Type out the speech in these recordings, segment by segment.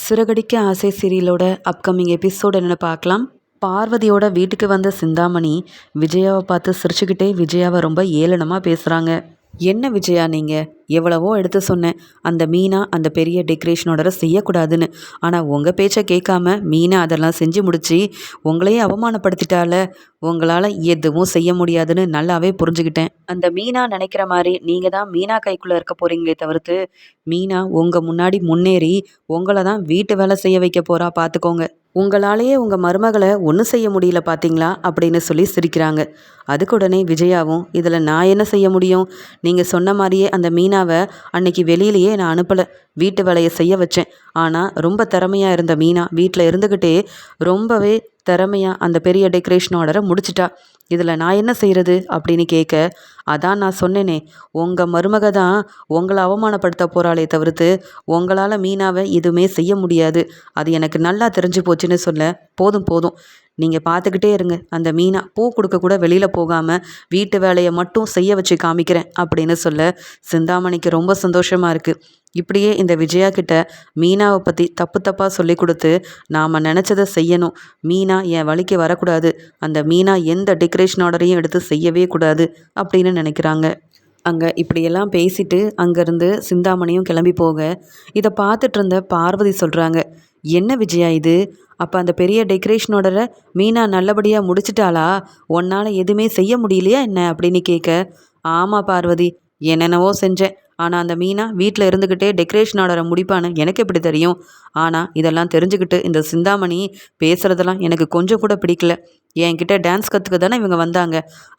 சிறகடிக்க ஆசை சீரியலோட upcoming episode என்னென்னு பார்க்கலாம். பார்வதியோட வீட்டுக்கு வந்த சிந்தாமணி விஜயாவை பார்த்து சிரிச்சுக்கிட்டே விஜயாவை ரொம்ப ஏளனமாக பேசுகிறாங்க என்ன விஜயா நீங்கள் எவ்வளவோ எடுத்து சொன்னேன். அந்த மீனா அந்த பெரிய டெக்கரேஷனோட செய்யக்கூடாதுன்னு. ஆனால் உங்கள் பேச்சை கேட்காம மீனா அதெல்லாம் செஞ்சு முடிச்சு உங்களையே அவமானப்படுத்திட்டால உங்களால் எதுவும் செய்ய முடியாதுன்னு நல்லாவே புரிஞ்சுக்கிட்டேன் அந்த மீனா நினைக்கிற மாதிரி நீங்கள் தான் மீனா கைக்குள்ளே இருக்க போகிறீங்களே தவிர்த்து மீனா உங்கள் முன்னாடி முன்னேறி உங்களை தான் வீட்டு வேலை செய்ய வைக்க போகிறா பார்த்துக்கோங்க உங்களாலேயே உங்கள் மருமகளை ஒன்றும் செய்ய முடியல பார்த்தீங்களா அப்படின்னு சொல்லி சிரிக்கிறாங்க. அதுக்கு உடனே விஜயாவும் இதில் நான் என்ன செய்ய முடியும்? நீங்கள் சொன்ன மாதிரியே அந்த மீனாவை அன்னைக்கு வெளியிலேயே நான் அனுப்பலை. வீட்டு வேலையை செய்ய வச்சேன். ஆனால் ரொம்ப திறமையாக இருந்த மீனா வீட்டில் இருந்துக்கிட்டே ரொம்பவே திறமையாக அந்த பெரிய டெக்கரேஷன் ஆர்டரை முடிச்சிட்டா. இதில் நான் என்ன செய்கிறது அப்படின்னு கேட்க அதான் நான் சொன்னேனே உங்கள் மருமக தான் உங்களை அவமானப்படுத்த போகிறாளே தவிர்த்து உங்களால் மீனாவை எதுவுமே செய்ய முடியாது. அது எனக்கு நல்லா தெரிஞ்சு போச்சுன்னு சொல்ல போதும் போதும். நீங்கள் பார்த்துக்கிட்டே இருங்க. அந்த மீனா பூ கொடுக்க கூட வெளியில் போகாமல் வீட்டு வேலையை மட்டும் செய்ய வச்சு காமிக்கிறேன் அப்படின்னு சொல்ல சிந்தாமணிக்கு ரொம்ப சந்தோஷமாக இருக்குது இப்படியே இந்த விஜயா கிட்ட மீனாவை பற்றி தப்பு தப்பாக சொல்லி கொடுத்து நாம் நினச்சதை செய்யணும். மீனா என் வழிக்கு வரக்கூடாது. அந்த மீனா எந்த டெக்கரேஷன் ஆர்டரையும் எடுத்து செய்யவே கூடாது அப்படின்னு நினைக்கிறாங்க. அங்கே இப்படியெல்லாம் பேசிட்டு அங்கேருந்து சிந்தாமணியும் கிளம்பி போக இதை பார்த்துட்டு இருந்த பார்வதி சொல்கிறாங்க என்ன விஜயா இது? அப்போ அந்த பெரிய டெக்கரேஷனோட மீனா நல்லபடியாக முடிச்சிட்டாளா? உன்னால் எதுவுமே செய்ய முடியலையா என்ன? அப்படின்னு கேட்க ஆமாம் பார்வதி என்னென்னவோ செஞ்சேன். ஆனால் அந்த மீனா வீட்டில் இருந்துக்கிட்டே டெக்கரேஷன் ஆர்டரை முடிப்பான்னு எனக்கு எப்படி தெரியும்? ஆனால் இதெல்லாம் தெரிஞ்சுக்கிட்டு இந்த சிந்தாமணி பேசுகிறதெல்லாம் எனக்கு கொஞ்சம் கூட பிடிக்கல. என்கிட்ட டான்ஸ் கற்றுக்க தானே இவங்க வந்தாங்க.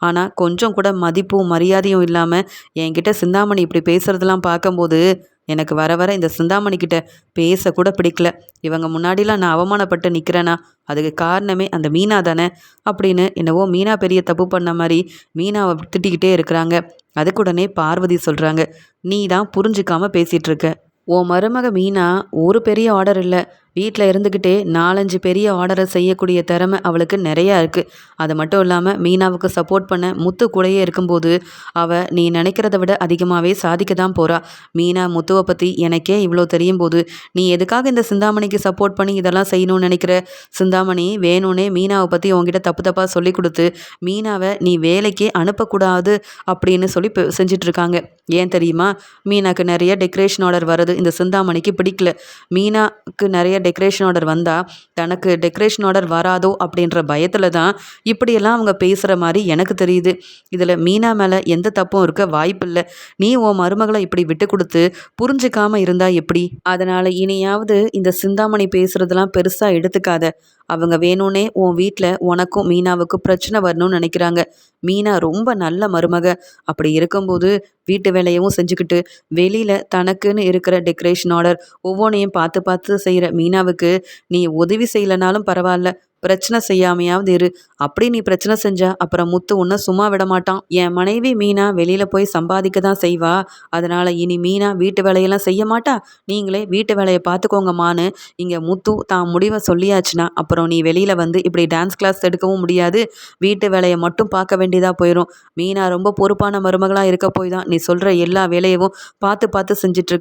ஆனால் கொஞ்சம் கூட மதிப்பும் மரியாதையும் இல்லாமல் என்கிட்ட சிந்தாமணி இப்படி பேசுகிறதெல்லாம் பார்க்கும்போது எனக்கு வர வர இந்த சிந்தாமணிக்கிட்ட பேசக்கூட பிடிக்கல. இவங்க முன்னாடிலாம் நான் அவமானப்பட்டு நிற்கிறேனா அதுக்கு காரணமே அந்த மீனா தானே? அப்படின்னு என்னவோ மீனா பெரிய தப்பு பண்ண மாதிரி மீனாவை திட்டிக்கிட்டே இருக்கிறாங்க. அதுக்குடனே பார்வதி சொல்கிறாங்க நீ தான் புரிஞ்சுக்காம பேசிகிட்டு இருக்க. உன் மருமக மீனா ஒரு பெரிய ஆர்டர் இல்லை. வீட்டில் இருந்துக்கிட்டே நாலஞ்சு பெரிய ஆர்டரை செய்யக்கூடிய திறமை அவளுக்கு நிறையா இருக்குது அது மட்டும் இல்லாமல் மீனாவுக்கு சப்போர்ட் பண்ண முத்து கூடையே இருக்கும்போது அவள் நீ நினைக்கிறத விட அதிகமாகவே சாதிக்க தான் போகிறா மீனா முத்துவை பற்றி எனக்கே இவ்வளோ தெரியும் போது நீ எதுக்காக இந்த சிந்தாமணிக்கு சப்போர்ட் பண்ணி இதெல்லாம் செய்யணும்னு நினைக்கிற? சிந்தாமணி வேணும்னே மீனாவை பற்றி உங்ககிட்ட தப்பு தப்பாக சொல்லி கொடுத்து மீனாவை நீ வேலைக்கே அனுப்பக்கூடாது அப்படின்னு சொல்லி செஞ்சிட்ருக்காங்க. ஏன் தெரியுமா? மீனாக்கு நிறைய டெக்கரேஷன் ஆர்டர் வர்றது இந்த சிந்தாமணிக்கு பிடிக்கல. மீனாக்கு நிறைய டெக்கரேஷன் ஆர்டர் வந்தால் தனக்கு டெக்கரேஷன் ஆர்டர் வராதோ அப்படின்ற பயத்தில் தான் இப்படியெல்லாம் அவங்க பேசுகிற மாதிரி எனக்கு தெரியுது. இதில் மீனா மேலே எந்த தப்பும் இருக்க வாய்ப்பு இல்லை நீ உன் மருமகளை இப்படி விட்டு கொடுத்து புரிஞ்சுக்காமல் இருந்தால் எப்படி? அதனால் இனியாவது இந்த சிந்தாமணி பேசுகிறதெல்லாம் பெருசாக எடுத்துக்காத. அவங்க வேணும்னே உன் வீட்டில் உனக்கும் மீனாவுக்கும் பிரச்சனை வரணும்னு நினைக்கிறாங்க. மீனா ரொம்ப நல்ல மருமக. அப்படி இருக்கும்போது வீட்டு வேலையவும் செஞ்சுக்கிட்டு வெளியில் தனக்குன்னு இருக்கிற டெக்கரேஷன் ஆர்டர் ஒவ்வொன்றையும் பார்த்து பார்த்து செய்கிற மீனாவுக்கு நீ உதவி செய்யலைனாலும் பரவாயில்ல. பிரச்சனை செய்யாமையாவது இரு. அப்படி நீ பிரச்சனை செஞ்ச அப்புறம் முத்து உன்னை சும்மா விட மாட்டான். என் மனைவி மீனா வெளியில போய் சம்பாதிக்க தான் செய்வா. அதனால இனி மீனா வீட்டு வேலையெல்லாம் செய்ய மாட்டா? நீங்களே வீட்டு வேலையை பார்த்துக்கோங்கம்மான்னு இங்க முத்து தான் முடிவை சொல்லியாச்சுன்னா அப்புறம் நீ வெளியில வந்து இப்படி டான்ஸ் கிளாஸ் எடுக்கவும் முடியாது. வீட்டு வேலையை மட்டும் பார்க்க வேண்டியதா போயிடும் மீனா ரொம்ப பொறுப்பான மருமகளாக இருக்க போய் தான் நீ சொல்ற எல்லா வேலையவும் பார்த்து பார்த்து செஞ்சிட்டு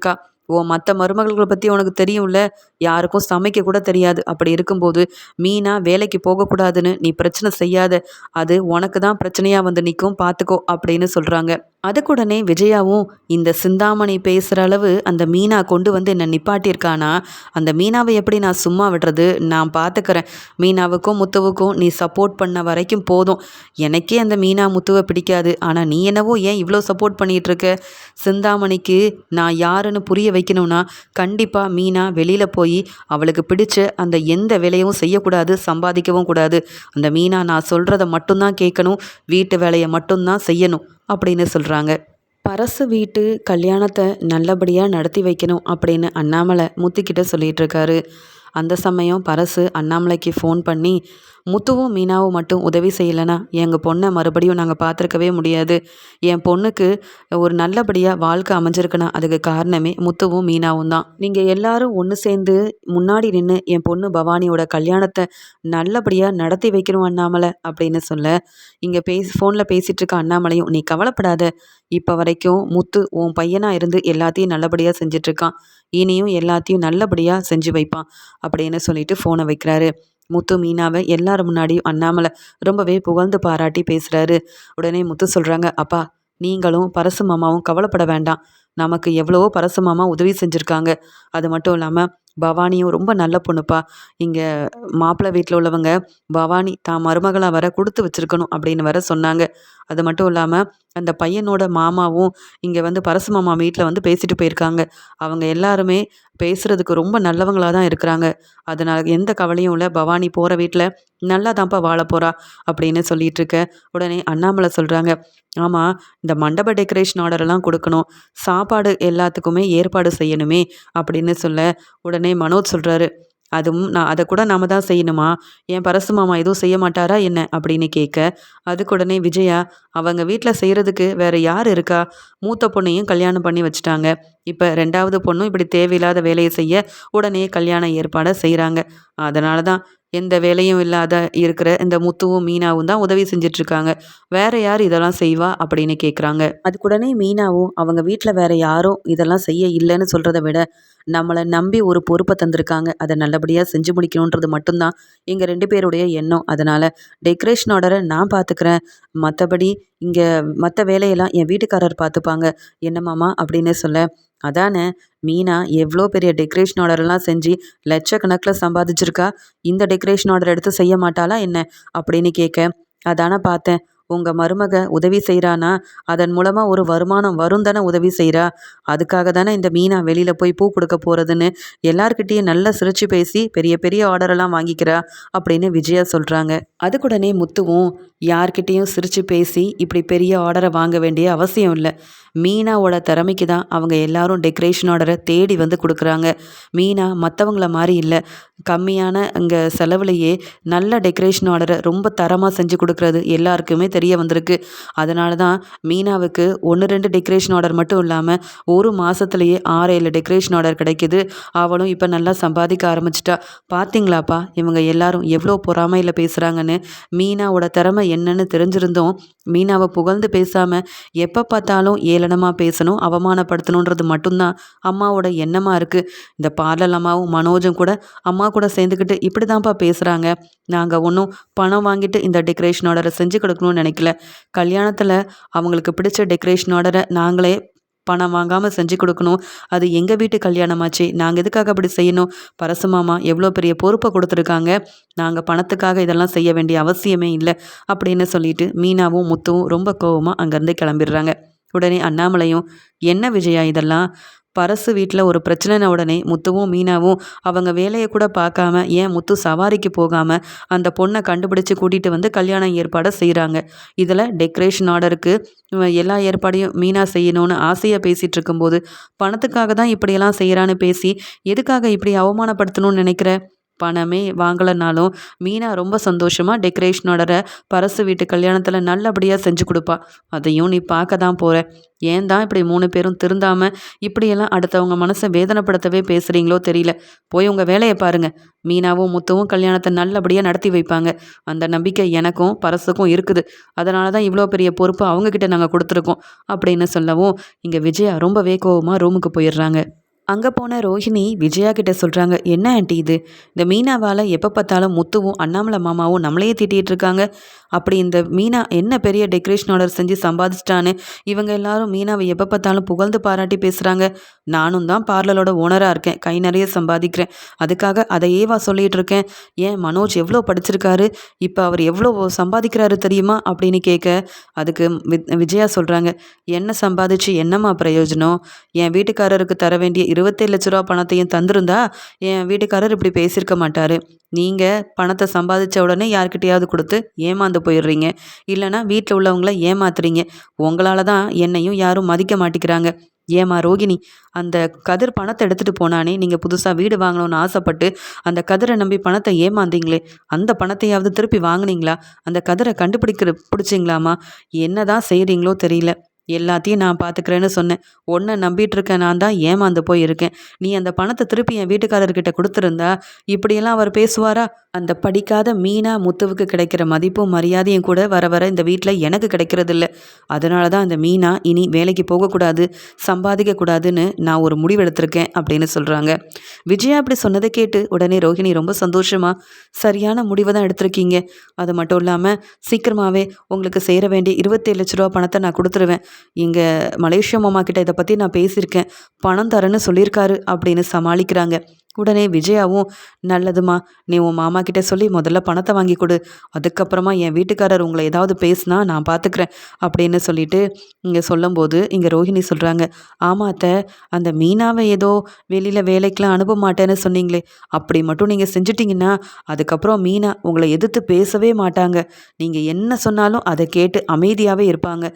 ஓ மற்ற மருமகள்களை பற்றி உனக்கு தெரியும்ல? யாருக்கும் சமைக்க கூட தெரியாது. அப்படி இருக்கும்போது மீனா வேலைக்கு போகக்கூடாதுன்னு நீ பிரச்சனை செய்யாத. அது உனக்கு தான் பிரச்சனையாக வந்து நிற்கும் பார்த்துக்கோ அப்படின்னு சொல்கிறாங்க அதுக்குடனே விஜயாவும் இந்த சிந்தாமணி பேசுகிற அளவு அந்த மீனா கொண்டு வந்து என்னை நிப்பாட்டியிருக்கானா? அந்த மீனாவை எப்படி நான் சும்மா விடுறது? நான் பார்த்துக்கிறேன் மீனாவுக்கும் முத்துவுக்கும் நீ சப்போர்ட் பண்ண வரைக்கும் போதும். எனக்கே அந்த மீனா முத்துவை பிடிக்காது. ஆனால் நீ என்னவோ ஏன் இவ்வளோ சப்போர்ட் பண்ணிகிட்ருக்க சிந்தாமணிக்கு நான் யாருன்னு புரிய வைக்கணும்னா கண்டிப்பாக மீனா வெளியில் போய் அவளுக்கு பிடிச்ச அந்த எந்த வேலையும் செய்யக்கூடாது சம்பாதிக்கவும் கூடாது. அந்த மீனா நான் சொல்கிறத மட்டும்தான் கேட்கணும் வீட்டு வேலையை மட்டும்தான் செய்யணும் அப்படின்னு சொல்கிறாங்க பரசு வீட்டு கல்யாணத்தை நல்லபடியாக நடத்தி வைக்கணும் அப்படின்னு அண்ணாமலை முத்துக்கிட்ட சொல்லிகிட்டு இருக்காரு. அந்த சமயம் பரசு அண்ணாமலைக்கு ஃபோன் பண்ணி முத்துவும் மீனாவும் மட்டும் உதவி செய்யலைன்னா எங்கள் பொண்ணை மறுபடியும் நாங்கள் பார்த்துருக்கவே முடியாது. என் பொண்ணுக்கு ஒரு நல்லபடியாக வாழ்க்கை அமைஞ்சிருக்குன்னா அதுக்கு காரணமே முத்துவும் மீனாவும் தான். நீங்கள் எல்லாரும் ஒன்று சேர்ந்து முன்னாடி நின்று என் பொண்ணு பவானியோட கல்யாணத்தை நல்லபடியாக நடத்தி வைக்கணும் அண்ணாமலை அப்படின்னு சொல்ல இங்கே பேசி ஃபோனில் பேசிகிட்டு இருக்க அண்ணாமலையும் நீ கவலைப்படாத. இப்போ வரைக்கும் முத்து உன் பையனாக இருந்து எல்லாத்தையும் நல்லபடியாக செஞ்சிட்ருக்கான் இனியும் எல்லாத்தையும் நல்லபடியாக செஞ்சு வைப்பான் அப்படின்னு சொல்லிட்டு ஃபோனை வைக்கிறாரு. முத்து மீனாவை எல்லாரும் முன்னாடியும் அண்ணாமலை ரொம்பவே புகழ்ந்து பாராட்டி பேசுகிறாரு உடனே முத்து சொல்கிறாங்க அப்பா நீங்களும் பரசு மாமாவும் கவலைப்பட வேண்டாம். நமக்கு எவ்வளவோ பரசு மாமா உதவி செஞ்சுருக்காங்க. அது மட்டும் இல்லாமல் பவானியும் ரொம்ப நல்ல பொண்ணுப்பா. இங்கே மாப்பிள்ளை வீட்டில் உள்ளவங்க பவானி தான் மருமகளாக வர கொடுத்து வச்சிருக்கணும் அப்படின்னு வர சொன்னாங்க. அது மட்டும் இல்லாமல் அந்த பையனோட மாமாவும் இங்கே வந்து பரசு மாமா வீட்டில் வந்து பேசிட்டு போயிருக்காங்க. அவங்க எல்லாருமே பேசுகிறதுக்கு ரொம்ப நல்லவங்களாக தான் இருக்கிறாங்க. அதனால் எந்த கவலையும் இல்லை. பவானி போகிற வீட்டில் நல்லா தான்ப்பா வாழ போகிறா அப்படின்னு சொல்லிட்டு இருக்க. உடனே அண்ணாமலை சொல்கிறாங்க ஆமாம் இந்த மண்டப டெக்கரேஷன் ஆர்டரெல்லாம் கொடுக்கணும். சாப்பாடு எல்லாத்துக்குமே ஏற்பாடு செய்யணுமே அப்படின்னு சொல்ல உடனே மனோஜ் சொல்கிறாரு அதுவும் நான் அதை கூட நாம தான் செய்யணுமா? என் பரசு மாமா எதுவும் செய்ய மாட்டாரா என்ன? அப்படின்னு கேட்க அதுக்கு உடனே விஜயா அவங்க வீட்டில் செய்கிறதுக்கு வேற யார் இருக்கா? மூத்த பொண்ணையும் கல்யாணம் பண்ணி வச்சுட்டாங்க. இப்போ ரெண்டாவது பொண்ணும் இப்படி தேவையில்லாத வேலையை செய்ய உடனே கல்யாண ஏற்பாடை செய்கிறாங்க அதனால தான் எந்த வேலையும் இல்லாத இருக்கிற இந்த முத்துவும் மீனாவும் தான் உதவி செஞ்சிட்ருக்காங்க. வேற யார் இதெல்லாம் செய்வா? அப்படின்னு கேட்குறாங்க. அதுக்குடனே மீனாவும் அவங்க வீட்டில் வேற யாரும் இதெல்லாம் செய்ய இல்லைன்னு சொல்கிறத விட நம்மளை நம்பி ஒரு பொறுப்பை தந்திருக்காங்க. அதை நல்லபடியாக செஞ்சு முடிக்கணுன்றது மட்டும்தான் எங்கள் ரெண்டு பேருடைய எண்ணம். அதனால் டெக்கரேஷன் ஆர்டரை நான் பார்த்துக்கிறேன் மற்றபடி இங்கே மற்ற வேலையெல்லாம் என் வீட்டுக்காரர் பார்த்துப்பாங்க என்னமாமா அப்படின்னு சொல்ல அதானே மீனா எவ்வளோ பெரிய டெக்கரேஷன் ஆர்டர்லாம் செஞ்சு லட்சக்கணக்கில் சம்பாதிச்சிருக்கா? இந்த டெக்கரேஷன் ஆர்டர் எடுத்து செய்ய மாட்டாளா என்ன? அப்படின்னு கேட்க அதானே பார்த்தேன். உங்கள் மருமக உதவி செய்கிறானா அதன் மூலமாக ஒரு வருமானம் வரும் தானே உதவி செய்கிறா அதுக்காக தானே இந்த மீனா வெளியில் போய் பூ கொடுக்க போகிறதுன்னு எல்லார்கிட்டேயும் நல்லா சிரிச்சு பேசி பெரிய பெரிய ஆர்டரெல்லாம் வாங்கிக்கிறா அப்படின்னு விஜயா சொல்கிறாங்க அதுக்குடனே முத்துவும் யார்கிட்டேயும் சிரித்து பேசி இப்படி பெரிய ஆர்டரை வாங்க வேண்டிய அவசியம் இல்லை. மீனாவோட திறமைக்கு தான் அவங்க எல்லாரும் டெக்கரேஷன் ஆர்டரை தேடி வந்து கொடுக்குறாங்க. மீனா மற்றவங்கள மாதிரி இல்லை. கம்மியான அங்கே செலவுலையே நல்ல டெக்கரேஷன் ஆர்டரை ரொம்ப தரமாக செஞ்சு கொடுக்குறது எல்லாருக்குமே தெரிய வந்திருக்கு. அதனால தான் மீனாவுக்கு ஒன்று ரெண்டு டெக்கரேஷன் ஆர்டர் மட்டும் இல்லாமல் ஒரு மாதத்துலேயே ஆறு ஏழு டெக்கரேஷன் ஆர்டர் கிடைக்கிது. அவளும் இப்போ நல்லா சம்பாதிக்க ஆரம்பிச்சிட்டா. பார்த்தீங்களாப்பா இவங்க எல்லாரும் எவ்வளோ பொறாமையில் பேசுகிறாங்கன்னு மீனாவோட திறமை என்னன்னு தெரிஞ்சிருந்தோம் மீனாவை புகழ்ந்து பேசாமல் எப்போ பார்த்தாலும் ஏளனமாக பேசணும் அவமானப்படுத்தணுன்றது மட்டும்தான் அம்மாவோட எண்ணமாக இருக்குது இந்த பார்லர் அம்மாவும் மனோஜும் கூட அம்மா கூட சேர்ந்துக்கிட்டு இப்படி தான்ப்பா பேசுகிறாங்க நாங்கள் ஒன்றும் பணம் வாங்கிட்டு இந்த டெக்கரேஷன் ஆர்டரை செஞ்சு கொடுக்கணும்னு நினைக்கல. கல்யாணத்தில் அவங்களுக்கு பிடிச்ச டெக்கரேஷன் ஆர்டரை நாங்களே பணம் வாங்காமல் செஞ்சு கொடுக்கணும். அது எங்கள் வீட்டு கல்யாணமாச்சு நாங்கள் எதுக்காக அப்படி செய்யணும்? பரசுமாமா எவ்வளோ பெரிய பொறுப்பை கொடுத்துருக்காங்க? நாங்கள் பணத்துக்காக இதெல்லாம் செய்ய வேண்டிய அவசியமே இல்லை அப்படின்னு சொல்லிட்டு மீனாவும் முத்துவும் ரொம்ப கோவமாக அங்கேருந்து கிளம்பிடுறாங்க. உடனே அண்ணாமலையும் என்ன விஜயா இதெல்லாம்? பரசு வீட்டில் ஒரு பிரச்சனைன உடனே முத்துவும் மீனாவும் அவங்க வேலையை கூட பார்க்காம ஏன் முத்து சவாரிக்கு போகாமல் அந்த பொண்ணை கண்டுபிடிச்சு கூட்டிகிட்டு வந்து கல்யாணம் ஏற்பாடை செய்கிறாங்க இதில் டெக்கரேஷன் ஆர்டருக்கு எல்லா ஏற்பாடையும் மீனா செய்யணும்னு ஆசையாக பேசிகிட்டு இருக்கும்போது பணத்துக்காக தான் இப்படியெல்லாம் செய்கிறான்னு பேசி எதுக்காக இப்படி அவமானப்படுத்தணும்னு நினைக்கிற? பணமே வாங்கலைனாலும் மீனா ரொம்ப சந்தோஷமாக டெக்கரேஷனோட பரசு வீட்டு கல்யாணத்தில் நல்லபடியாக செஞ்சு கொடுப்பா. அதையும் நீ பார்க்க தான் போகிற ஏன் தான் இப்படி மூணு பேரும் திருந்தாமல் இப்படியெல்லாம் அடுத்தவங்க மனசை வேதனைப்படுத்தவே பேசுகிறீங்களோ தெரியல. போய் உங்கள் வேலையை பாருங்கள் மீனாவும் முத்துவும் கல்யாணத்தை நல்லபடியாக நடத்தி வைப்பாங்க. அந்த நம்பிக்கை எனக்கும் பரசுக்கும் இருக்குது. அதனால தான் இவ்வளோ பெரிய பொறுப்பு அவங்கக்கிட்ட நாங்கள் கொடுத்துருக்கோம். அப்படின்னு சொல்லவும் இங்கே விஜயா ரொம்பவே கோவமாக ரூமுக்கு போயிடுறாங்க. அங்கே போன ரோஹிணி விஜயா கிட்ட சொல்கிறாங்க என்ன ஆண்டி இது? இந்த மீனாவால் எப்போ பார்த்தாலும் முத்துவும் அண்ணாமலை மாமாவும் நம்மளையே திட்டிகிட்டு இருக்காங்க. அப்படி இந்த மீனா என்ன பெரிய டெக்கரேஷன் ஆர்டர் செஞ்சு சம்பாதிச்சிட்டான்னு இவங்க எல்லாரும் மீனாவை எப்போ பார்த்தாலும் புகழ்ந்து பாராட்டி பேசுகிறாங்க நானும் தான் பார்லரோட ஓனராக இருக்கேன் கை நிறைய சம்பாதிக்கிறேன். அதுக்காக அதையேவா சொல்லிகிட்டு இருக்கேன். ஏன் மனோஜ் எவ்வளோ படிச்சிருக்காரு? இப்போ அவர் எவ்வளோ சம்பாதிக்கிறாரு தெரியுமா? அப்படின்னு கேட்க அதுக்கு விஜயா சொல்கிறாங்க என்ன சம்பாதிச்சு என்னம்மா பிரயோஜனம்? என் வீட்டுக்காரருக்கு தர வேண்டிய இருபத்தேழு லட்ச ரூபா பணத்தையும் தந்திருந்தா என் வீட்டுக்காரர் இப்படி பேசியிருக்க மாட்டார். நீங்கள் பணத்தை சம்பாதிச்ச உடனே யார்கிட்டையாவது கொடுத்து ஏமாந்து போயிடுறீங்க. இல்லைனா வீட்டில் உள்ளவங்கள ஏமாத்துறீங்க. உங்களால் தான் என்னையும் யாரும் மதிக்க மாட்டேங்கிறாங்க ஏமா ரோகிணி அந்த கதிர் பணத்தை எடுத்துகிட்டு போனானே நீங்கள் புதுசாக வீடு வாங்கணும்னு ஆசைப்பட்டு அந்த கதிரை நம்பி பணத்தை ஏமாந்தீங்களே அந்த பணத்தையாவது திருப்பி வாங்கினீங்களா? அந்த கதிரை கண்டுபிடிக்கிற பிடிச்சிங்களாமா என்ன தான் செய்கிறீங்களோ தெரியல. எல்லாத்தையும் நான் பார்த்துக்கிறேன்னு சொன்னேன். ஒன்றை நம்பிட்டு இருக்க நான் தான் ஏமாந்து போய் இருக்கேன் நீ அந்த பணத்தை திருப்பி என் வீட்டுக்காரர்கிட்ட கொடுத்துருந்தா இப்படியெல்லாம் அவர் பேசுவாரா? அந்த படிக்காத மீனா முத்துவுக்கு கிடைக்கிற மதிப்பும் மரியாதையும் கூட வர வர இந்த வீட்டில் எனக்கு கிடைக்கிறதில்ல. அதனால தான் அந்த மீனா இனி வேலைக்கு போகக்கூடாது சம்பாதிக்கக்கூடாதுன்னு நான் ஒரு முடிவெடுத்திருக்கேன் அப்படின்னு சொல்கிறாங்க விஜயா அப்படி சொன்னதை கேட்டு உடனே ரோஹிணி ரொம்ப சந்தோஷமாக சரியான முடிவை தான் எடுத்திருக்கீங்க. அது மட்டும் இல்லாமல் சீக்கிரமாகவே உங்களுக்கு சேர வேண்டிய இருபத்தேழு லட்ச ரூபா பணத்தை நான் கொடுத்துருவேன். இங்கே மலேசியா மாமா கிட்ட இதை பற்றி நான் பேசியிருக்கேன். பணம் தரேன்னு சொல்லியிருக்காரு அப்படின்னு சமாளிக்கிறாங்க. உடனே விஜயாவும் நல்லதுமா நீ உன் மாமா கிட்ட சொல்லி முதல்ல பணத்தை வாங்கி கொடு. அதுக்கப்புறமா என் வீட்டுக்காரர் உங்களை ஏதாவது பேசுனா நான் பார்த்துக்கிறேன் அப்படின்னு சொல்லிட்டு இங்கே சொல்லும்போது இங்கே ரோஹிணி சொல்கிறாங்க ஆமாத்த அந்த மீனாவை ஏதோ வெளியில் வேலைக்கெலாம் அனுப்ப மாட்டேன்னு சொன்னீங்களே அப்படி மட்டும் நீங்கள் செஞ்சிட்டிங்கன்னா அதுக்கப்புறம் மீனா உங்களை எதிர்த்து பேசவே மாட்டாங்க. நீங்கள் என்ன சொன்னாலும் அதை கேட்டு அமைதியாகவே இருப்பாங்க.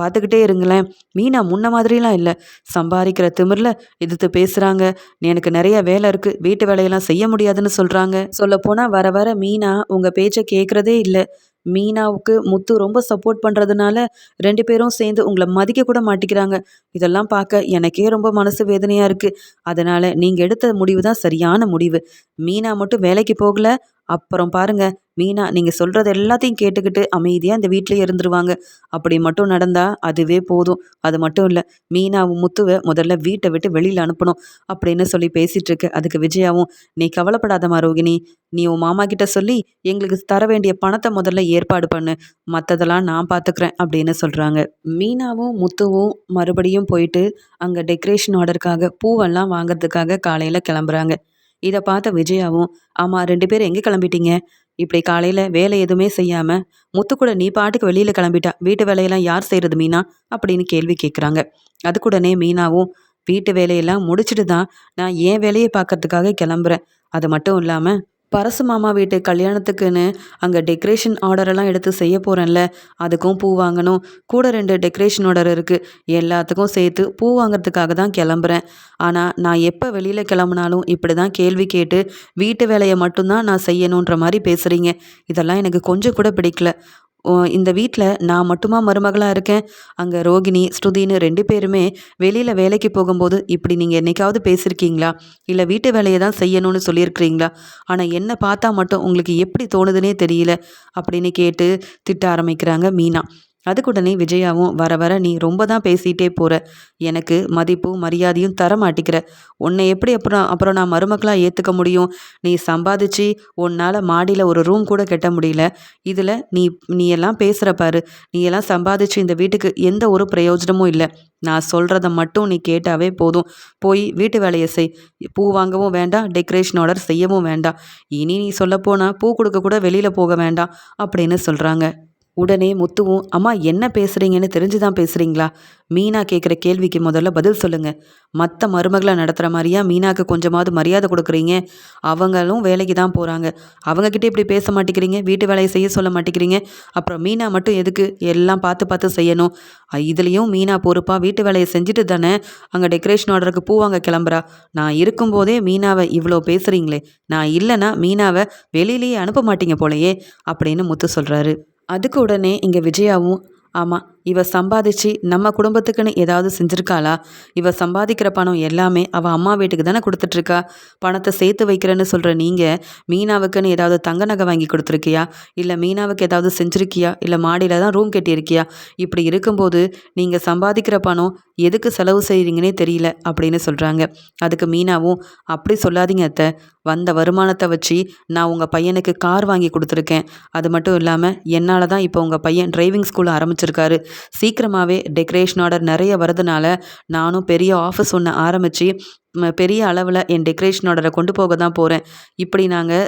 பார்த்துக்கிட்டே இருங்களேன். மீனா முன்ன மாதிரிலாம் இல்லை. சம்பாதிக்கிற திமிரில் எதிர்த்து பேசுகிறாங்க எனக்கு நிறைய வேலை இருக்குது வீட்டு வேலையெல்லாம் செய்ய முடியாதுன்னு சொல்கிறாங்க சொல்லப்போனால் வர வர மீனா உங்கள் பேச்சை கேட்குறதே இல்லை. மீனாவுக்கு முத்து ரொம்ப சப்போர்ட் பண்ணுறதுனால ரெண்டு பேரும் சேர்ந்து உங்களை மதிக்க கூட மாட்டிக்கிறாங்க. இதெல்லாம் பார்க்க எனக்கே ரொம்ப மனசு வேதனையாக இருக்குது அதனால் நீங்கள் எடுத்த முடிவு தான் சரியான முடிவு. மீனா மட்டும் வேலைக்கு போகல. அப்புறம் பாருங்க மீனா நீங்கள் சொல்கிறது எல்லாத்தையும் கேட்டுக்கிட்டு அமைதியாக இந்த வீட்டிலே இருந்துருவாங்க. அப்படி மட்டும் நடந்தால் அதுவே போதும். அது மட்டும் இல்லை மீனாவும் முத்துவை முதல்ல வீட்டை விட்டு வெளியில் அனுப்பணும் அப்படின்னு சொல்லி பேசிகிட்டு இருக்கு. அதுக்கு விஜயாவும் நீ கவலைப்படாத ரோகிணி. நீ உன் மாமா கிட்ட சொல்லி எங்களுக்கு தர வேண்டிய பணத்தை முதல்ல ஏற்பாடு பண்ணு. மற்றதெல்லாம் நான் பார்த்துக்கிறேன் அப்படின்னு சொல்கிறாங்க மீனாவும் முத்துவும் மறுபடியும் போயிட்டு அங்கே டெக்கரேஷன் ஆர்டருக்காக பூவெல்லாம் வாங்கிறதுக்காக காலையில் கிளம்புறாங்க. இதை பார்த்த விஜயாவும் ஆமாம் ரெண்டு பேரும் எங்கே கிளம்பிட்டீங்க? இப்படி காலையில் வேலை எதுவுமே செய்யாமல் முத்துக்கூட நீ பாட்டுக்கு வெளியில் கிளம்பிட்டா வீட்டு வேலையெல்லாம் யார் செய்கிறது மீனா? அப்படின்னு கேள்வி கேட்குறாங்க அதுக்குடனே மீனாவும் வீட்டு வேலையெல்லாம் முடிச்சுட்டு தான் நான் என் வேலையை பார்க்கறதுக்காக கிளம்புறேன். அது மட்டும் இல்லாமல் பரசு மாமா வீட்டு கல்யாணத்துக்குன்னு அங்கே டெக்கரேஷன் ஆர்டரெல்லாம் எடுத்து செய்ய போகிறேன்ல அதுக்கும் பூ வாங்கணும். கூட ரெண்டு டெக்கரேஷன் ஆர்டர் இருக்குது எல்லாத்துக்கும் சேர்த்து பூ வாங்குறதுக்காக தான் கிளம்புறேன். ஆனால் நான் எப்போ வெளியில் கிளம்புனாலும் இப்படி தான் கேள்வி கேட்டு வீட்டு வேலையை மட்டும்தான் நான் செய்யணுன்ற மாதிரி பேசுகிறீங்க இதெல்லாம் எனக்கு கொஞ்சம் கூட பிடிக்கல. இந்த வீட்டில் நான் மட்டுமா மருமகளாக இருக்கேன்? அங்கே ரோகிணி ஸ்ருதின்னு ரெண்டு பேருமே வெளியில் வேலைக்கு போகும்போது இப்படி நீங்கள் என்னைக்காவது பேசியிருக்கீங்களா இல்லை வீட்டு வேலையை தான் செய்யணும்னு சொல்லியிருக்கிறீங்களா? ஆனால் என்னை பார்த்தா மட்டும் உங்களுக்கு எப்படி தோணுதுன்னே தெரியல. அப்படின்னு கேட்டு திட்ட ஆரம்பிக்கிறாங்க மீனா. அதுக்குடனே விஜயாவும் வர வர நீ ரொம்ப தான் பேசிகிட்டே போகிற எனக்கு மதிப்பும் மரியாதையும் தர மாட்டிக்கிற. உன்னை எப்படி அப்புறம் அப்புறம் நான் மருமக்களாக ஏற்றுக்க முடியும்? நீ சம்பாதிச்சு உன்னால் மாடியில் ஒரு ரூம் கூட கட்ட முடியல. இதில் நீ நீ எல்லாம் பேசுகிற பாரு. நீ எல்லாம் சம்பாதிச்சு இந்த வீட்டுக்கு எந்த ஒரு பிரயோஜனமும் இல்லை. நான் சொல்கிறத மட்டும் நீ கேட்டாவே போதும். போய் வீட்டு வேலையை செய். பூ வாங்கவும் வேண்டாம் டெக்கரேஷன் ஆர்டர் செய்யவும் வேண்டாம். இனி நீ சொல்லப்போனால் பூ கொடுக்க கூட வெளியில் போக வேண்டாம் அப்படின்னு சொல்கிறாங்க உடனே முத்துவும் அம்மா என்ன பேசுகிறீங்கன்னு தெரிஞ்சு தான் பேசுகிறீங்களா மீனா கேட்குற கேள்விக்கு முதல்ல பதில் சொல்லுங்கள் மற்ற மருமகளை நடத்துகிற மாதிரியா மீனாக்கு கொஞ்சமாவது மரியாதை கொடுக்குறீங்க? அவங்களும் வேலைக்கு தான் போகிறாங்க அவங்கக்கிட்ட இப்படி பேச மாட்டேங்கிறீங்க? வீட்டு வேலையை செய்ய சொல்ல மாட்டேங்கிறீங்க? அப்புறம் மீனா மட்டும் எதுக்கு? எல்லாம் பார்த்து பார்த்து செய்யணும். இதுலேயும் மீனா பொறுப்பாக வீட்டு வேலையை செஞ்சுட்டு தானே அங்கே டெக்கரேஷன் ஆர்டருக்கு பூ வாங்க கிளம்புறா. நான் இருக்கும்போதே மீனாவை இவ்வளோ பேசுகிறீங்களே நான் இல்லைன்னா மீனாவை வெளியிலேயே அனுப்ப மாட்டீங்க போலையே அப்படின்னு முத்து சொல்கிறாரு அதுக்கு உடனே இங்கே விஜயாவும் ஆமாம் இவ சம்பாதிச்சு நம்ம குடும்பத்துக்குன்னு ஏதாவது செஞ்சுருக்காளா? இவ சம்பாதிக்கிற பணம் எல்லாமே அவள் அம்மா வீட்டுக்கு தானே கொடுத்துட்ருக்கா? பணத்தை சேர்த்து வைக்கிறேன்னு சொல்கிற நீங்கள் மீனாவுக்குன்னு ஏதாவது தங்க நகை வாங்கி கொடுத்துருக்கியா? இல்லை மீனாவுக்கு ஏதாவது செஞ்சுருக்கியா? இல்லை மாடியில் தான் ரூம் கட்டியிருக்கியா? இப்படி இருக்கும்போது நீங்கள் சம்பாதிக்கிற பணம் எதுக்கு செலவு செய்கிறீங்கன்னே தெரியல அப்படின்னு சொல்கிறாங்க அதுக்கு மீனாவும் அப்படி சொல்லாதீங்க அத்தை. வந்த வருமானத்தை வச்சு நான் உங்கள் பையனுக்கு கார் வாங்கி கொடுத்துருக்கேன். அது மட்டும் இல்லாமல் என்னால் தான் இப்போ உங்கள் பையன் டிரைவிங் ஸ்கூல் ஆரம்பிச்சிருக்காரு. சீக்கிரமாகவே டெக்கரேஷன் ஆர்டர் நிறைய வரதுனால நானும் பெரிய ஆஃபீஸ் ஒன்று ஆரம்பித்து பெரிய அளவில் என் டெக்கரேஷன் ஆர்டரை கொண்டு போக தான் போகிறேன் இப்படி நாங்கள்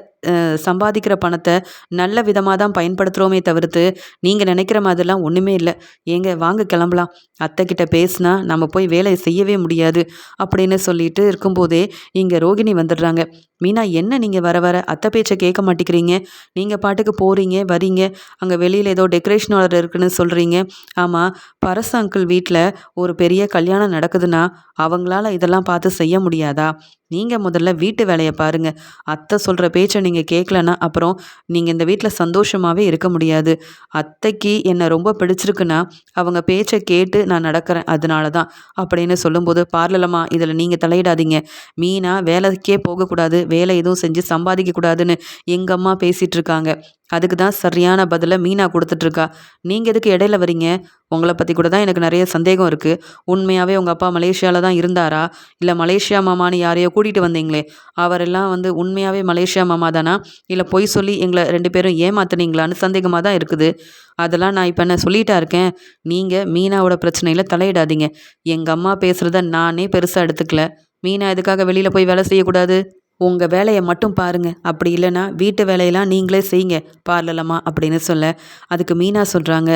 சம்பாதிக்கிற பணத்தை நல்ல விதமாக தான் பயன்படுத்துகிறோமே தவிர்த்து நீங்கள் நினைக்கிற மாதிரிலாம் ஒன்றுமே இல்லை. ஏங்க வாங்க கிளம்பலாம். அத்தைக்கிட்ட பேசினா நம்ம போய் வேலையை செய்யவே முடியாது அப்படின்னு சொல்லிட்டு இருக்கும்போதே இங்கே ரோகிணி வந்துடுறாங்க. மீனா என்ன நீங்கள் வர வர? அத்தை பேச்சை கேட்க மாட்டேங்கிறீங்க. நீங்கள் பாட்டுக்கு போகிறீங்க வரீங்க. அங்கே வெளியில் ஏதோ டெக்கரேஷன் ஆர்டர் இருக்குன்னு சொல்கிறீங்க ஆமாம் பரச அங்கிள் வீட்டில் ஒரு பெரிய கல்யாணம் நடக்குதுன்னா அவங்களால இதெல்லாம் பார்த்து செய்ய முடியாதா? நீங்கள் முதல்ல வீட்டு வேலையை பாருங்கள் அத்தை சொல்கிற பேச்சை நீங்கள் கேட்கலன்னா அப்புறம் நீங்கள் இந்த வீட்டில் சந்தோஷமாகவே இருக்க முடியாது. அத்தைக்கு என்னை ரொம்ப பிடிச்சிருக்குன்னா அவங்க பேச்சை கேட்டு நான் நடக்கிறேன். அதனால தான் அப்படின்னு சொல்லும்போது பார்லலம்மா இதில் நீங்கள் தலையிடாதீங்க. மீனா வேலைக்கே போகக்கூடாது. வேலை எதுவும் செஞ்சு சம்பாதிக்கக்கூடாதுன்னு எங்கள் அம்மா பேசிகிட்டு இருக்காங்க அதுக்கு தான் சரியான பதிலை மீனா கொடுத்துட்ருக்கா. நீங்கள் எதுக்கு இடையில வரீங்க? உங்களை பற்றி கூட தான் எனக்கு நிறைய சந்தேகம் இருக்குது உண்மையாகவே உங்கள் அப்பா மலேசியாவில் தான் இருந்தாரா? இல்லை மலேசியா மாமான்னு யாரையோ கூட்டிகிட்டு வந்தீங்களே? அவரெல்லாம் வந்து உண்மையாகவே மலேசியா மாமா தானா? இல்லை பொய் சொல்லி எங்களை ரெண்டு பேரும் ஏமாத்துனீங்களான்னு சந்தேகமாக தான் இருக்குது. அதெல்லாம் நான் இப்போ என்ன சொல்லிட்டா இருக்கேன்? நீங்கள் மீனாவோட பிரச்சனையில் தலையிடாதீங்க. எங்கள் அம்மா பேசுகிறத நானே பெருசாக எடுத்துக்கல. மீனா எதுக்காக வெளியில் போய் வேலை செய்யக்கூடாது? உங்கள் வேலையை மட்டும் பாருங்கள் அப்படி இல்லைன்னா வீட்டு வேலையெல்லாம் நீங்களே செய்யுங்க. பார்லலம்மா அப்படின்னு சொல்ல அதுக்கு மீனா சொல்கிறாங்க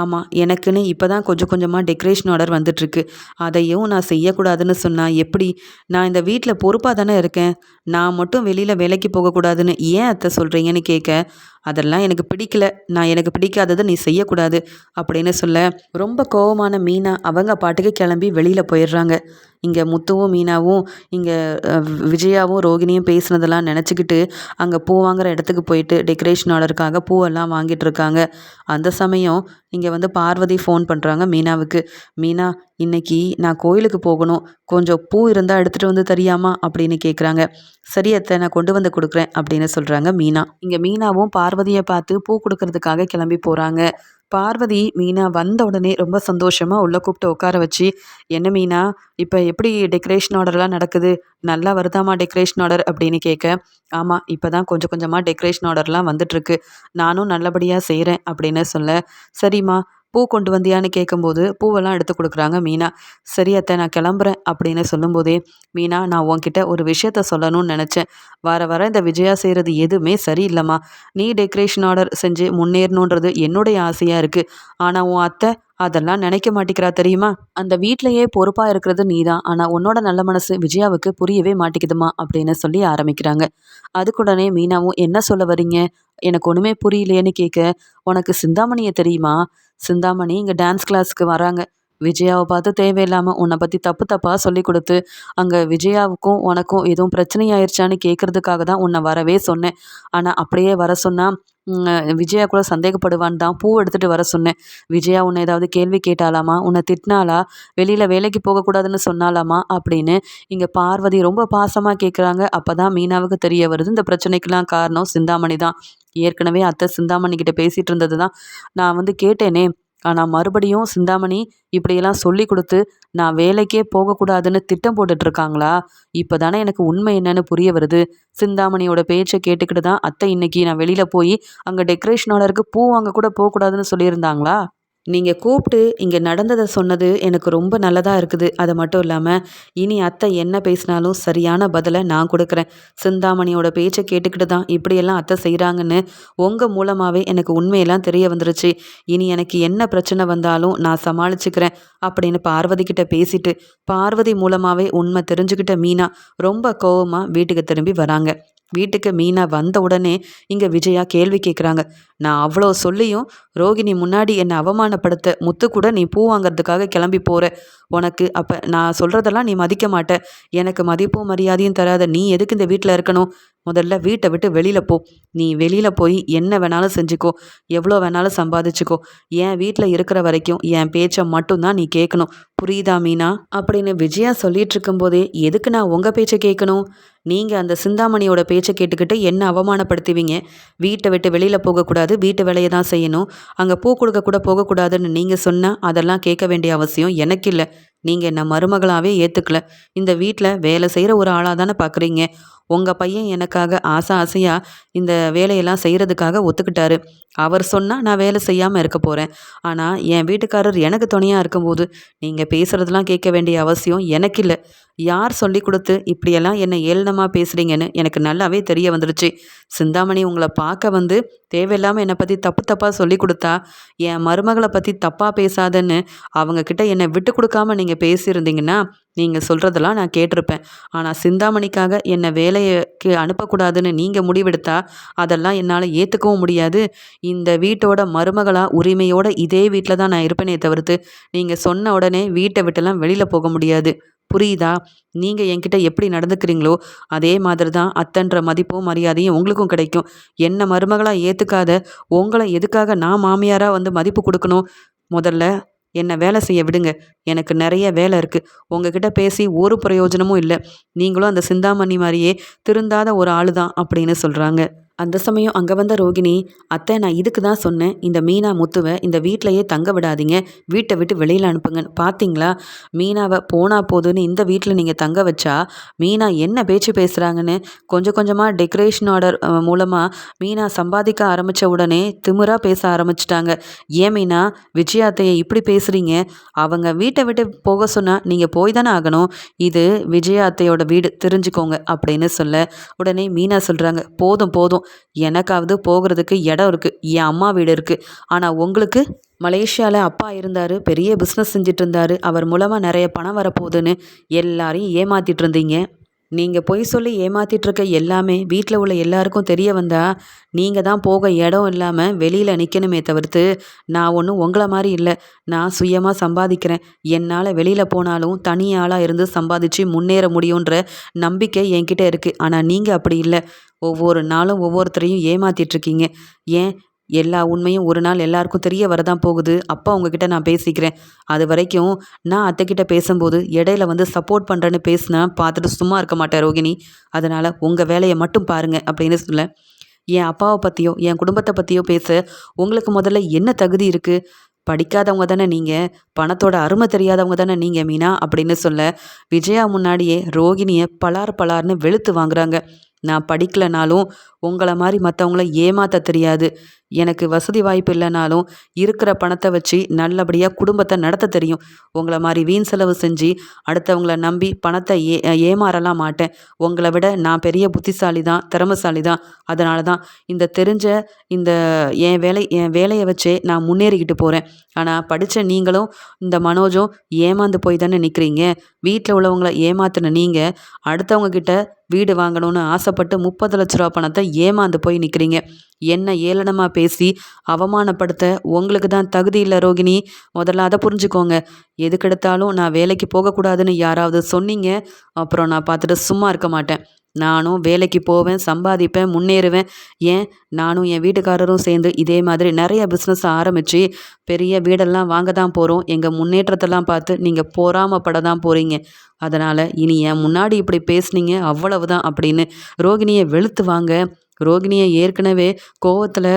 ஆமாம் எனக்குன்னு இப்போ தான் கொஞ்சம் கொஞ்சமாக டெக்கரேஷன் ஆர்டர் வந்துட்டுருக்கு. அதையும் நான் செய்யக்கூடாதுன்னு சொன்னால் எப்படி? நான் இந்த வீட்டில் பொறுப்பாக தானே இருக்கேன். நான் மட்டும் வெளியில் வேலைக்கு போகக்கூடாதுன்னு ஏன் அத்தை சொல்கிறீங்கன்னு கேட்க அதெல்லாம் எனக்கு பிடிக்கல. நான் எனக்கு பிடிக்காததை நீ செய்யக்கூடாது. அப்படின்னு சொல்ல ரொம்ப கோவமான மீனா அவங்க பாட்டுக்கு கிளம்பி வெளியில் போயிடுறாங்க. இங்கே முத்துவும் மீனாவும் இங்கே விஜயாவும் ரோகிணியும் பேசுனதெல்லாம் நினச்சிக்கிட்டு அங்கே பூ வாங்குற இடத்துக்கு போயிட்டு டெக்கரேஷன் ஆர்டருக்காக பூவெல்லாம் வாங்கிட்டு இருக்காங்க. அந்த சமயம் இங்கே வந்து பார்வதி ஃபோன் பண்ணுறாங்க மீனாவுக்கு. மீனா இன்னைக்கு நான் கோயிலுக்கு போகணும். கொஞ்சம் பூ இருந்தால் எடுத்துகிட்டு வந்து தெரியாமா? அப்படின்னு கேட்குறாங்க சரி அத்தை நான் கொண்டு வந்து கொடுக்குறேன் அப்படின்னு சொல்கிறாங்க மீனா. இங்கே மீனாவும் பார்வதியை பார்த்து பூ கொடுக்கறதுக்காக கிளம்பி போகிறாங்க பார்வதி மீனா வந்த உடனே ரொம்ப சந்தோஷமாக உள்ளே கூப்பிட்டு உட்கார வச்சு என்ன மீனா இப்போ எப்படி டெக்கரேஷன் ஆர்டர்லாம் நடக்குது? நல்லா வருதாமா டெக்கரேஷன் ஆர்டர் அப்படின்னு கேட்க ஆமாம் இப்போ தான் கொஞ்சம் கொஞ்சமாக டெக்கரேஷன் ஆர்டர்லாம் வந்துட்டுருக்கு நானும் நல்லபடியாக செய்கிறேன் அப்படின்னு சொல்ல சரிம்மா பூ கொண்டு வந்தியான்னு கேட்கும்போது பூவெல்லாம் எடுத்து கொடுக்குறாங்க மீனா சரி அத்தை நான் கிளம்புறேன் அப்படின்னு சொல்லும்போதே மீனா நான் உன்கிட்ட ஒரு விஷயத்த சொல்லணும்னு நினச்சேன். வர வர இந்த விஜயா செய்கிறது எதுவுமே சரியில்லைம்மா. நீ டெக்கரேஷன் ஆர்டர் செஞ்சு முன்னேறணுன்றது என்னுடைய ஆசையாக இருக்குது ஆனால் உன் அத்தை அதெல்லாம் நினைக்க மாட்டேங்கிறா தெரியுமா? அந்த வீட்லயே பொறுப்பாக இருக்கிறது நீ தான் ஆனால் உன்னோட நல்ல மனசு விஜயாவுக்கு புரியவே மாட்டேங்குதுமா அப்படின்னு சொல்லி ஆரம்பிக்கிறாங்க. அதுக்குடனே மீனாவும் என்ன சொல்ல வரீங்க எனக்கு ஒன்றுமே புரியலையேன்னு கேட்க உனக்கு சிந்தாமணியை தெரியுமா? சிந்தாமணி இங்கே டான்ஸ் கிளாஸ்க்கு வராங்க. விஜயாவை பார்த்து தேவையில்லாமல் உன்னை பற்றி தப்பு தப்பாக சொல்லி கொடுத்து அங்கே விஜயாவுக்கும் உனக்கும் எதுவும் பிரச்சனையாயிருச்சான்னு கேட்குறதுக்காக தான் உன்னை வரவே சொன்னேன். ஆனால் அப்படியே வர சொன்னால் விஜயா கூட சந்தேகப்படுவான்னு தான் பூ எடுத்துகிட்டு வர சொன்னேன். விஜயா உன்னை ஏதாவது கேள்வி கேட்டாலாமா? உன்னை திட்டினாலா வெளியில் வேலைக்கு போகக்கூடாதுன்னு சொன்னாலாமா? அப்படின்னு இங்கே பார்வதி ரொம்ப பாசமாக கேட்குறாங்க அப்போ தான் மீனாவுக்கு தெரிய வருது இந்த பிரச்சனைக்கெல்லாம் காரணம் சிந்தாமணி தான். ஏற்கனவே அத்தை சிந்தாமணி கிட்ட பேசிகிட்டு இருந்தது தான் நான் வந்து கேட்டேனே ஆனால் மறுபடியும் சிந்தாமணி இப்படியெல்லாம் சொல்லி கொடுத்து நான் வேலைக்கே போகக்கூடாதுன்னு திட்டம் போட்டுட்ருக்காங்களா? இப்போ தானே எனக்கு உண்மை என்னன்னு புரிய வருது. சிந்தாமணியோட பேச்சை கேட்டுக்கிட்டு தான் அத்தை இன்னைக்கு நான் வெளியில் போய் அங்கே டெக்கரேஷன் ஆர்டருக்கு பூ வாங்க கூட போகக்கூடாதுன்னு சொல்லியிருந்தாங்களா? நீங்கள் கூப்பிட்டு இங்கே நடந்ததை சொன்னது எனக்கு ரொம்ப நல்லதாக இருக்குது. அது மட்டும் இல்லாமல் இனி அத்தை என்ன பேசினாலும் சரியான பதிலை நான் கொடுக்குறேன். சிந்தாமணியோட பேச்சை கேட்டுக்கிட்டு தான் இப்படியெல்லாம் அத்தை செய்கிறாங்கன்னு உங்கள் மூலமாகவே எனக்கு உண்மையெல்லாம் தெரிய வந்துருச்சு. இனி எனக்கு என்ன பிரச்சனை வந்தாலும் நான் சமாளிச்சுக்கிறேன் அப்படின்னு பார்வதி கிட்ட பேசிட்டு பார்வதி மூலமாகவே உண்மை தெரிஞ்சுக்கிட்ட மீனா ரொம்ப கோவமாக வீட்டுக்கு திரும்பி வராங்க. வீட்டுக்கு மீனா வந்த உடனே இங்கே விஜயா கேள்வி கேட்குறாங்க நான் அவ்வளோ சொல்லியும் ரோகிணி முன்னாடி என்னை அவமானப்படுத்த முத்து கூட நீ பூ வாங்கிறதுக்காக கிளம்பி போகிற உனக்கு அப்போ நான் சொல்கிறதெல்லாம் நீ மதிக்க மாட்ட. எனக்கு மதிப்பும் மரியாதையும் தராத. நீ எதுக்கு இந்த வீட்டில் இருக்கணும்? முதல்ல வீட்டை விட்டு வெளியில் போ. நீ வெளியில் போய் என்ன வேணாலும் செஞ்சுக்கோ. எவ்வளோ வேணாலும் சம்பாதிச்சுக்கோ. என் வீட்டில் இருக்கிற வரைக்கும் என் பேச்சை மட்டும்தான் நீ கேட்கணும் புரியுதா மீனா? அப்படின்னு விஜயா சொல்லிட்டு இருக்கும்போதே எதுக்கு நான் உங்கள் பேச்சை கேட்கணும் நீங்கள் அந்த சிந்தாமணியோட பேச்சை கேட்டுக்கிட்டு என்ன அவமானப்படுத்துவீங்க? வீட்டை விட்டு வெளியில் போகக்கூடாது. வீட்டு வேலையை தான் செய்யணும். அங்கே பூ கொடுக்க கூட போகக்கூடாதுன்னு நீங்கள் சொன்னால் அதெல்லாம் கேட்க வேண்டிய அவசியம் எனக்கு இல்லை நீங்கள் என்னை மருமகளாகவே ஏற்றுக்கல இந்த வீட்டில் வேலை செய்கிற ஒரு ஆளாக தானே பார்க்குறீங்க உங்கள் பையன் எனக்காக ஆசை ஆசையாக இந்த வேலையெல்லாம் செய்கிறதுக்காக ஒத்துக்கிட்டாரு. அவர் சொன்னால் நான் வேலை செய்யாமல் இருக்க போகிறேன் ஆனால் என் வீட்டுக்காரர் எனக்கு துணையாக இருக்கும்போது நீங்கள் பேசுகிறதெல்லாம் கேட்க வேண்டிய அவசியம் எனக்கு இல்லை யார் சொல்லி கொடுத்து இப்படியெல்லாம் என்னை ஏளனமாக பேசுகிறீங்கன்னு எனக்கு நல்லாவே தெரிய வந்துடுச்சு சிந்தாமணி உங்களை பார்க்க வந்து தேவையில்லாமல் என்னை பற்றி தப்பு தப்பாக சொல்லி கொடுத்தா என் மருமகளை பற்றி தப்பாக பேசாதன்னு அவங்கக்கிட்ட என்னை விட்டு கொடுக்காம நீங்கள் பேசியிருந்தீங்கன்னா நீங்கள் சொல்கிறதெல்லாம் நான் கேட்டிருப்பேன். ஆனால் சிந்தாமணிக்காக என்னை வேலைக்கு அனுப்பக்கூடாதுன்னு நீங்கள் முடிவெடுத்தா அதெல்லாம் என்னால் ஏற்றுக்கவும் முடியாது. இந்த வீட்டோட மருமகளாக உரிமையோட இதே வீட்டில் தான் நான் இருப்பேனே தவிர்த்து நீங்கள் சொன்ன உடனே வீட்டை விட்டுலாம் வெளியில் போக முடியாது. புரியுதா? நீங்கள் என்கிட்ட எப்படி நடந்துக்கிறீங்களோ அதே மாதிரி தான் அத்தன்ற மதிப்பும் மரியாதையும் உங்களுக்கும் கிடைக்கும். என்ன மருமகளாக ஏற்றுக்காத உங்களை எதுக்காக நான் மாமியாராக வந்து மதிப்பு கொடுக்கணும்? முதல்ல என்னை வேலை செய்ய விடுங்க. எனக்கு நிறைய வேலை இருக்குது உங்ககிட்ட பேசி ஒரு பிரயோஜனமும் இல்லை. நீங்களும் அந்த சிந்தாமணி மாதிரியே திருந்தாத ஒரு ஆளு தான் அப்படின்னு சொல்கிறாங்க அந்த சமயம் அங்கே வந்த ரோகிணி அத்தை நான் இதுக்கு தான் சொன்னேன். இந்த மீனா முத்துவை இந்த வீட்டிலையே தங்க விடாதீங்க. வீட்டை விட்டு வெளியில் அனுப்புங்க பார்த்தீங்களா மீனாவை போனா போதுன்னு இந்த வீட்டில் நீங்கள் தங்க வச்சா மீனா என்ன பேச்சு பேசுகிறாங்கன்னு கொஞ்சம் கொஞ்சமாக டெக்கரேஷன் ஆர்டர் மூலமாக மீனா சம்பாதிக்க ஆரம்பித்த உடனே திமிராக பேச ஆரம்பிச்சிட்டாங்க. ஏன் மீனா விஜயாத்தையை இப்படி பேசுகிறீங்க அவங்க வீட்டை விட்டு போக சொன்னால் நீங்கள் போய் தானே ஆகணும். இது விஜயாத்தையோட வீடு தெரிஞ்சுக்கோங்க. அப்படின்னு சொல்ல உடனே மீனா சொல்கிறாங்க போதும் போதும். எனக்காவது போகிறதுக்கு இடம் இருக்குது என் அம்மா வீடு இருக்குது ஆனால் உங்களுக்கு? மலேசியாவில் அப்பா இருந்தார் பெரிய பிஸ்னஸ் செஞ்சிட்டு இருந்தார். அவர் மூலமாக நிறைய பணம் வரப்போகுதுன்னு எல்லாரையும் ஏமாற்றிட்டு இருந்தீங்க. நீங்கள் பொய் சொல்லி ஏமாத்திட்டு இருக்க எல்லாமே வீட்டில் உள்ள எல்லாருக்கும் தெரிய வந்தால் நீங்கள் தான் போக இடம் இல்லாமல் வெளியில் நிற்கணுமே தவிர்த்து நான் ஒன்றும் உங்களை மாதிரி இல்லை. நான் சுயமாக சம்பாதிக்கிறேன். என்னால் வெளியில் போனாலும் தனி ஆளாக இருந்து சம்பாதிச்சு முன்னேற முடியுன்ற நம்பிக்கை என்கிட்ட இருக்குது ஆனால் நீங்கள் அப்படி இல்லை. ஒவ்வொரு நாளும் ஒவ்வொருத்தரையும் ஏமாத்திட்டுருக்கீங்க. ஏன்? எல்லா உண்மையும் ஒரு நாள் எல்லாருக்கும் தெரிய வரதான் போகுது. அப்பா உங்ககிட்ட நான் பேசிக்கிறேன். அது வரைக்கும் நான் அத்தைக்கிட்ட பேசும்போது இடையில வந்து சப்போர்ட் பண்ணுறேன்னு பேசினா பார்த்துட்டு சும்மா இருக்க மாட்டேன் ரோகிணி. அதனால் உங்கள் வேலையை மட்டும் பாருங்கள் அப்படின்னு சொல்ல என் அப்பாவை பற்றியோ என் குடும்பத்தை பற்றியோ பேச. உங்களுக்கு முதல்ல என்ன தகுதி இருக்குது படிக்காதவங்க தானே நீங்கள் பணத்தோட அருமை தெரியாதவங்க தானே நீங்கள் மீனா அப்படின்னு சொல்ல விஜயா முன்னாடியே ரோகிணியை பலார் பலார்னு வெளுத்து வாங்குறாங்க. நான் படிக்கலைனாலும் உங்களை மாதிரி மற்றவங்கள ஏமாற்ற தெரியாது. எனக்கு வசதி வாய்ப்பு இல்லைனாலும் இருக்கிற பணத்தை வச்சு நல்லபடியாக குடும்பத்தை நடத்த தெரியும். உங்களை மாதிரி வீண் செலவு செஞ்சு அடுத்தவங்களை நம்பி பணத்தை ஏ ஏமாறலாம் மாட்டேன். உங்களை விட நான் பெரிய புத்திசாலி தான் திறமசாலி தான் அதனால தான் இந்த தெரிஞ்ச இந்த என் வேலை என் வேலையை வச்சே நான் முன்னேறிக்கிட்டு போகிறேன் ஆனால் படித்த நீங்களும் இந்த மனோஜும் ஏமாந்து போய் தானே நிற்கிறீங்க வீட்டில் உள்ளவங்களை ஏமாத்தின நீங்கள் அடுத்தவங்க கிட்ட வீடு வாங்கணும்னு ஆசைப்பட்டு முப்பது லட்ச ரூபா பணத்தை ஏமாந்து போய் நிற்கிறீங்க என்ன ஏளனமாக பேசி அவமானப்படுத்த உங்களுக்கு தான் தகுதி இல்லை ரோகிணி. முதல்ல அதை புரிஞ்சுக்கோங்க. எதுக்கெடுத்தாலும் நான் வேலைக்கு போகக்கூடாதுன்னு யாராவது சொன்னீங்க அப்புறம் நான் பார்த்துட்டு சும்மா இருக்க மாட்டேன். நானும் வேலைக்கு போவேன் சம்பாதிப்பேன் முன்னேறுவேன். ஏன்? நானும் என் வீட்டுக்காரரும் சேர்ந்து இதே மாதிரி நிறைய பிஸ்னஸ் ஆரம்பித்து பெரிய வீடெல்லாம் வாங்க தான் போகிறோம் எங்கள் முன்னேற்றத்தெல்லாம் பார்த்து நீங்கள் போராமப்பட தான் போகிறீங்க அதனால் இனி என் முன்னாடி இப்படி பேசுனீங்க அவ்வளவுதான் அப்படின்னு ரோகிணியை வெளுத்து வாங்க. ரோகிணியை ஏற்கனவே கோவத்தில்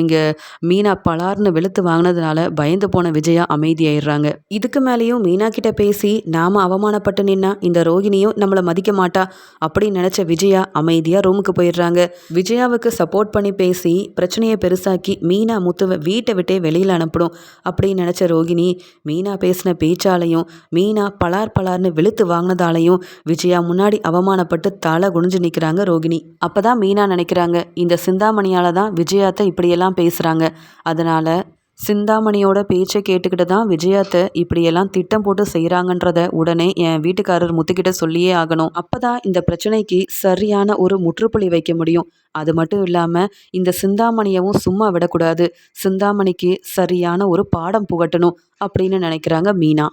இங்கே மீனா பலார்னு வெளுத்து வாங்கினதுனால பயந்து போன விஜயா அமைதியாயிடுறாங்க. இதுக்கு மேலேயும் மீனா கிட்ட பேசி நாம அவமானப்பட்டு நின்னா இந்த ரோகிணியும் நம்மளை மதிக்க மாட்டா அப்படின்னு நினச்ச விஜயா அமைதியாக ரூமுக்கு போயிடுறாங்க. விஜயாவுக்கு சப்போர்ட் பண்ணி பேசி பிரச்சனையை பெருசாக்கி மீனா முத்துவை வீட்டை விட்டே வெளியில் அனுப்பணும் அப்படின்னு நினச்ச ரோகிணி மீனா பேசின பேச்சாலையும் மீனா பலார் பலார்னு வெளுத்து வாங்கினதாலையும் விஜயா முன்னாடி அவமானப்பட்டு தலை குனிஞ்சு நிற்கிறாங்க ரோகிணி. அப்பதான் மீனா நினைக்கிற நினைக்கிறாங்க இந்த சிந்தாமணியால் தான் விஜயாத்தை இப்படியெல்லாம் பேசுகிறாங்க அதனால் சிந்தாமணியோட பேச்சை கேட்டுக்கிட்டு தான் விஜயாத்தை இப்படியெல்லாம் திட்டம் போட்டு செய்கிறாங்கன்றத உடனே என் வீட்டுக்காரர் முத்துக்கிட்ட சொல்லியே ஆகணும். அப்போ தான் இந்த பிரச்சனைக்கு சரியான ஒரு முற்றுப்புள்ளி வைக்க முடியும். அது மட்டும் இல்லாமல் இந்த சிந்தாமணியவும் சும்மா விடக்கூடாது. சிந்தாமணிக்கு சரியான ஒரு பாடம் புகட்டணும் அப்படின்னு நினைக்கிறாங்க மீனா.